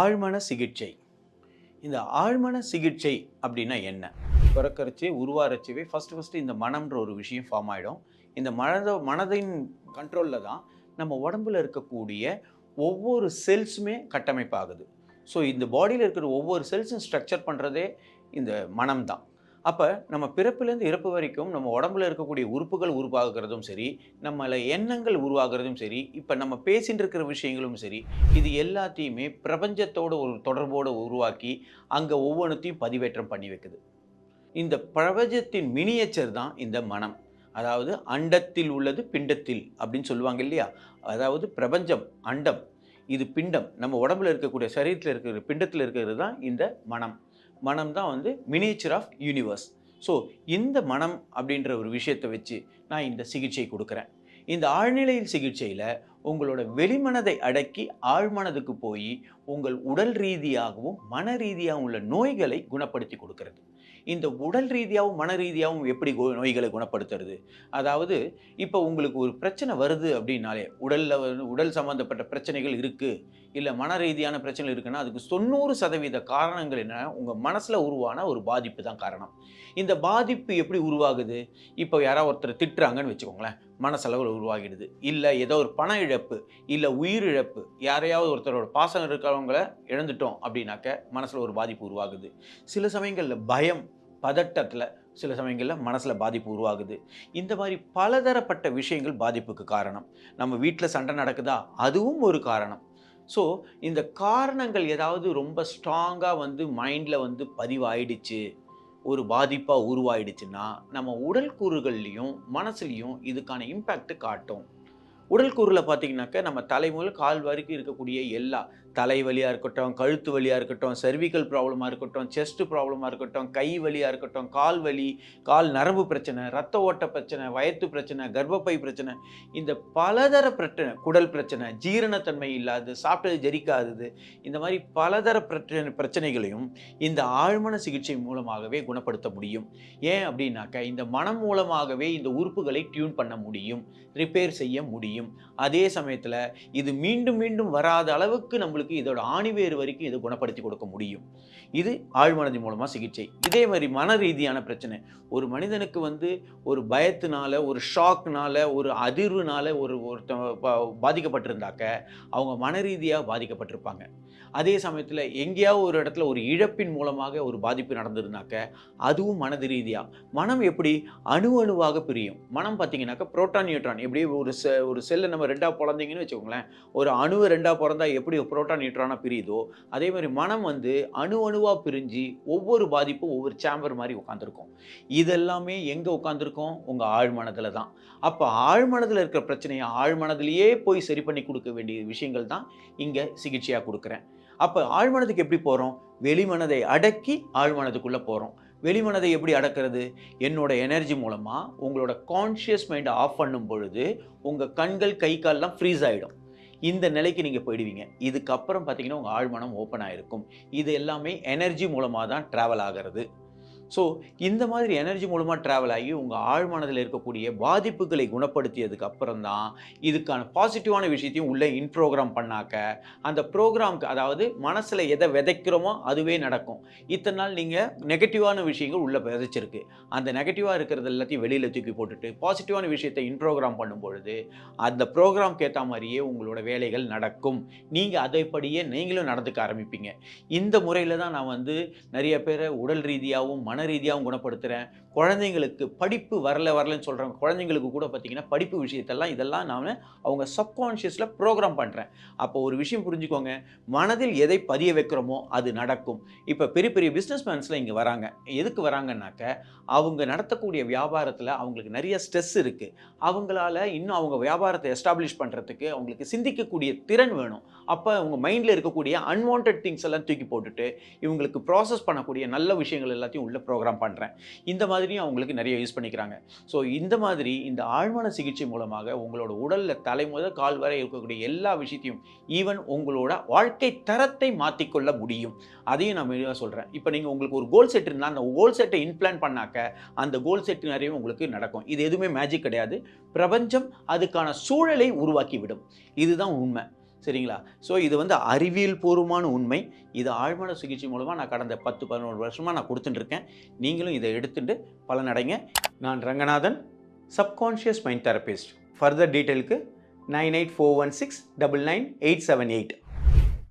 ஆழ்மன சிகிச்சை. இந்த ஆழ்மன சிகிச்சை அப்படின்னா என்ன? பிறக்கரிச்சே உருவாரச்சவே ஃபஸ்ட்டு ஃபஸ்ட்டு இந்த மனம்ன்ற ஒரு விஷயம் ஃபார்ம் ஆகிடும் இந்த மனத மனதின் கண்ட்ரோலில் தான் நம்ம உடம்புல இருக்கக்கூடிய ஒவ்வொரு செல்ஸுமே கட்டமைப்பாகுது. ஸோ இந்த பாடியில் இருக்கிற ஒவ்வொரு செல்ஸும் ஸ்ட்ரக்சர் பண்ணுறதே இந்த மனம் தான் அப்போ நம்ம பிறப்பிலேருந்து இறப்பு வரைக்கும் நம்ம உடம்புல இருக்கக்கூடிய உறுப்புகள் உருவாகிறதும் சரி நம்மள எண்ணங்கள் உருவாகிறதும் சரி இப்போ நம்ம பேசிட்டு இருக்கிற விஷயங்களும் சரி இது எல்லாத்தையுமே பிரபஞ்சத்தோட ஒரு தொடர்போடு உருவாக்கி அங்கே ஒவ்வொன்றுத்தையும் பதிவேற்றம் பண்ணி வைக்குது. இந்த பிரபஞ்சத்தின் மினியேச்சர் தான் இந்த மனம். அதாவது அண்டத்தில் உள்ளது பிண்டத்தில் அப்படின்னு சொல்லுவாங்க இல்லையா? அதாவது பிரபஞ்சம் அண்டம். இது பிண்டம். நம்ம உடம்புல இருக்கக்கூடிய சரீரத்தில் இருக்கிற பிண்டத்தில் இருக்கிறது தான் இந்த மனம். மனம் தான் வந்து மினியேச்சர் ஆஃப் யூனிவர்ஸ் ஸோ இந்த மனம் அப்படின்ற ஒரு விஷயத்தை வச்சு நான் இந்த சிகிச்சை கொடுக்குறேன். இந்த ஆழ்நிலையில் சிகிச்சையில் உங்களோட வெளிமனதை அடக்கி ஆழ்மனதுக்கு போய் உங்கள் உடல் ரீதியாகவும் மன ரீதியாகவும் உள்ள நோய்களை குணப்படுத்தி கொடுக்கறது. இந்த உடல் ரீதியாகவும் மன ரீதியாகவும் எப்படி கு- நோய்களை குணப்படுத்துறது? அதாவது இப்போ உங்களுக்கு ஒரு பிரச்சனை வருது அப்படின்னாலே உடலில் உடல் சம்மந்தப்பட்ட பிரச்சனைகள் இருக்குது இல்லை மன ரீதியான பிரச்சனை இருக்குன்னா அதுக்கு தொண்ணூறு சதவீத காரணங்கள் என்ன? உங்கள் மனசில் உருவான ஒரு பாதிப்பு தான் காரணம். இந்த பாதிப்பு எப்படி உருவாகுது? இப்போ யாராவது ஒருத்தர் திட்டுறாங்கன்னு வச்சுக்கோங்களேன். மனசளவில் உருவாகிடுது. இல்லை ஏதோ ஒரு பண இழப்பு இல்லை உயிர் இழப்பு யாரையாவது ஒருத்தரோட பாசம் இருக்கிறவங்கள இழந்துட்டோம் அப்படின்னாக்க மனசில் ஒரு பாதிப்பு உருவாகுது. சில சமயங்களில் பயம் பதட்டத்தில் சில சமயங்களில் மனசில் பாதிப்பு உருவாகுது. இந்த மாதிரி பலதரப்பட்ட விஷயங்கள் பாதிப்புக்கு காரணம். நம்ம வீட்டில் சண்டை நடக்குதா? அதுவும் ஒரு காரணம். ஸோ இந்த காரணங்கள் ஏதாவது ரொம்ப ஸ்ட்ராங்காக வந்து மைண்டில் வந்து பதிவாயிடுச்சு. ஒரு பாதிப்பாக உருவாயிடுச்சுன்னா நம்ம உடல் கூறுகள்லையும் மனசுலையும் இதுக்கான இம்பேக்ட் காட்டும். உடல் கூறில் பார்த்தீங்கன்னாக்க நம்ம தலைமுறை கால் வரைக்கும் இருக்கக்கூடிய எல்லா தலைவலியாக இருக்கட்டும் கழுத்து வலியாக இருக்கட்டும் சர்விக்கல் ப்ராப்ளமாக இருக்கட்டும் செஸ்ட் ப்ராப்ளமாக இருக்கட்டும் கை வலியாக இருக்கட்டும் கால் வலி கால் நரம்பு பிரச்சனை ரத்த ஓட்ட பிரச்சனை வயத்து பிரச்சனை கர்ப்பப்பை பிரச்சனை இந்த பலதர பிரச்சனை குடல் பிரச்சனை ஜீரணத்தன்மை இல்லாது சாப்பிட்டது ஜெரிக்காதது இந்த மாதிரி பலதர பிரச்சனை பிரச்சனைகளையும் இந்த ஆழ்மன சிகிச்சை மூலமாகவே குணப்படுத்த முடியும். ஏன் அப்படின்னாக்க இந்த மனம் மூலமாகவே இந்த உறுப்புகளை டியூன் பண்ண முடியும் ரிப்பேர் செய்ய முடியும். அதே சமயத்தில் இது மீண்டும் மீண்டும் வராத அளவுக்கு நம்மளுக்கு இதோட ஆணிவேர் வரைக்கும் இதை குணப்படுத்தி கொடுக்க முடியும். இது ஆழ்மனதி மூலமாக சிகிச்சை. இதே மாதிரி மன ரீதியான பிரச்சனை. ஒரு மனிதனுக்கு வந்து ஒரு பயத்தினால ஒரு ஷாக்னால ஒரு அதிர்வுனால ஒரு ஒருத்த பாதிக்கப்பட்டிருந்தாக்க அவங்க மன ரீதியாக பாதிக்கப்பட்டிருப்பாங்க. அதே சமயத்தில் எங்கேயாவது ஒரு இடத்துல ஒரு இழப்பின் மூலமாக ஒரு பாதிப்பு நடந்திருந்தாக்க அதுவும் மனது ரீதியாக மனம் எப்படி? அணு அணுவாக பிரியும். மனம் பார்த்தீங்கன்னாக்கா புரோட்டான் நியூட்ரான் எப்படி ஒரு ஒரு செல்லை நம்ம ரெண்டாக பிறந்தீங்கன்னு வச்சுக்கோங்களேன். ஒரு அணுவை ரெண்டாக பிறந்தா எப்படி புரோட்டான் நியூட்ரானாக பிரியுதோ அதே மாதிரி மனம் வந்து அணு அணுவாக பிரிஞ்சு ஒவ்வொரு பாதிப்பும் ஒவ்வொரு சேம்பர் மாதிரி உட்காந்துருக்கும் இதெல்லாமே எங்கே உட்காந்துருக்கோம் உங்கள் ஆழ்மனதில் தான். அப்போ ஆழ்மனதில் இருக்கிற பிரச்சனையை ஆழ்மனதிலேயே போய் சரி பண்ணி கொடுக்க வேண்டிய விஷயங்கள் தான் இங்கே சிகிச்சையாக கொடுக்குறேன். அப்போ ஆழ்மனதுக்கு எப்படி போகிறோம் வெளிமனதை அடக்கி ஆழ்மனதுக்குள்ளே போகிறோம் வெளிமனதை எப்படி அடக்கிறது? என்னோட எனர்ஜி மூலமாக உங்களோட கான்ஷியஸ் மைண்டை ஆஃப் பண்ணும் பொழுது உங்கள் கண்கள் கை கால்லாம் ஃப்ரீஸ் ஆகிடும் இந்த நிலைக்கு நீங்கள் போயிடுவீங்க. இதுக்கப்புறம் பார்த்தீங்கன்னா உங்கள் ஆழ்மனம் ஓப்பன் ஆகிருக்கும் இது எல்லாமே எனர்ஜி மூலமாக தான் ட்ராவல் ஆகிறது. ஸோ இந்த மாதிரி எனர்ஜி மூலமாக ட்ராவல் ஆகி உங்கள் ஆழ்மனதில் இருக்கக்கூடிய பாதிப்புகளை குணப்படுத்தியதுக்கு அப்புறம் தான் இதுக்கான பாசிட்டிவான விஷயத்தையும் உள்ளே இன்ப்ரோக்ராம் பண்ணாக்க அந்த ப்ரோக்ராம்க்கு அதாவது மனசில் எதை விதைக்கிறோமோ அதுவே நடக்கும். இத்தனை நாள் நீங்கள் நெகட்டிவான விஷயங்கள் உள்ளே விதைச்சிருக்கு. அந்த நெகட்டிவாக இருக்கிறது எல்லாத்தையும் வெளியில் தூக்கி போட்டுட்டு பாசிட்டிவான விஷயத்தை இன்ப்ரோக்ராம் பண்ணும் பொழுது அந்த ப்ரோக்ராம்க்கு ஏற்ற மாதிரியே உங்களோட வேலைகள் நடக்கும். நீங்கள் அதைப்படியே நீங்களும் நடந்துக்க ஆரம்பிப்பீங்க. இந்த முறையில் தான் நான் வந்து நிறைய பேரை உடல் ரீதியாகவும் மன ரீதியாகவும் குணப்படுத்துகிறேன் குழந்தைங்களுக்கு படிப்பு வரல வரலன்னு சொல்கிறாங்க குழந்தைங்களுக்கு கூட பார்த்தீங்கன்னா படிப்பு விஷயத்தெல்லாம் இதெல்லாம் நான் அவங்க சப்கான்ஷியஸில் ப்ரோக்ராம் பண்ணுறேன் அப்போ ஒரு விஷயம் புரிஞ்சுக்கோங்க. மனதில் எதை பதிய வைக்கிறோமோ அது நடக்கும். இப்போ பெரிய பெரிய பிஸ்னஸ் மேன்ஸ்லாம் இங்கே வராங்க. எதுக்கு வராங்கன்னாக்க அவங்க நடத்தக்கூடிய வியாபாரத்தில் அவங்களுக்கு நிறைய ஸ்ட்ரெஸ் இருக்குது அவங்களால இன்னும் அவங்க வியாபாரத்தை எஸ்டாப்ளிஷ் பண்ணுறதுக்கு அவங்களுக்கு சிந்திக்கக்கூடிய திறன் வேணும். அப்போ அவங்க மைண்டில் இருக்கக்கூடிய அன்வான்ட் திங்ஸ் எல்லாம் தூக்கி போட்டுட்டு இவங்களுக்கு ப்ராசஸ் பண்ணக்கூடிய நல்ல விஷயங்கள் எல்லாத்தையும் உள்ள ப்ரோக்ராம் பண்ணுறேன் இந்த மாதிரியும் அவங்களுக்கு நிறைய யூஸ் பண்ணிக்கிறாங்க. ஸோ இந்த மாதிரி இந்த ஆழ்மன சிகிச்சை மூலமாக உங்களோட உடலில் தலைமுதல் கால் வரை இருக்கக்கூடிய எல்லா விஷயத்தையும் ஈவன் உங்களோட வாழ்க்கை தரத்தை மாற்றிக்கொள்ள முடியும். அதையும் நான் மெதுவாக சொல்கிறேன் இப்போ நீங்கள் உங்களுக்கு ஒரு கோல் செட் இருந்தால் அந்த கோல் செட்டை இன்பிளான் பண்ணாக்க அந்த கோல் செட் நிறைய உங்களுக்கு நடக்கும். இது எதுவுமே மேஜிக் கிடையாது. பிரபஞ்சம் அதுக்கான சூழலை உருவாக்கி விடும் இதுதான் உண்மை. சரிங்களா? ஸோ இது வந்து அறிவியல் பூர்வமான உண்மை. இது ஆழ்மன சிகிச்சை மூலமாக நான் கடந்த பத்து பதினோரு வருஷமாக நான் கொடுத்துட்டுருக்கேன். நீங்களும் இதை எடுத்துட்டு பலனடைங்க. நான் Ranganathan subconscious mind therapist further டீட்டெயிலுக்கு nine eight four one six double nine eight seven eight.